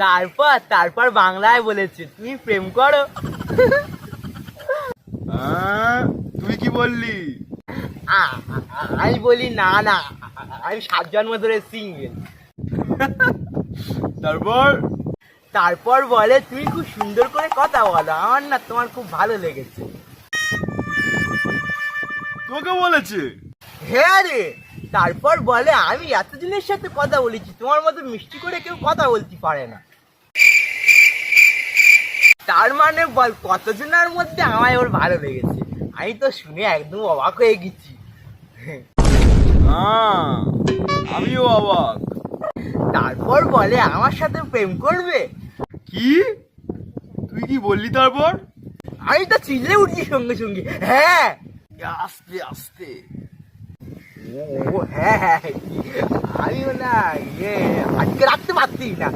তারপর তারপর বাংলায় বলেছে তুমি প্রেম করো। আহ, তুই কি বললি? আমি বলি না না আমি সাত জন্ম ধরে সিঙ্গেল তারপর? তারপর বলে তুমি খুব সুন্দর করে কথা বলো আমার না তোমার খুব ভালো লেগেছে। তোকে বলেছে। হ্যাঁ রে তারপর বলে আমি এতজনের সাথে কথা বলেছি তোমার মতো মিষ্টি করে কেউ কথা বলতে পারে না। তার মানে বল কতজনের মধ্যে আমায় ওর ভালো লেগেছে? আমি তো শুনে একদম অবাক হয়ে গেছি। হ্যাঁ আমিও অবাক। তারপর বলে আমার সাথে প্রেম করবে? কি? তুই কি বললি তারপর? আমি তো চিল্লে উঠছি সঙ্গে সঙ্গে। হ্যাঁ। আস্তে আস্তে। ও হ্যাঁ হ্যাঁ আমি না ইয়ে আজকে রাখতে পারছি না।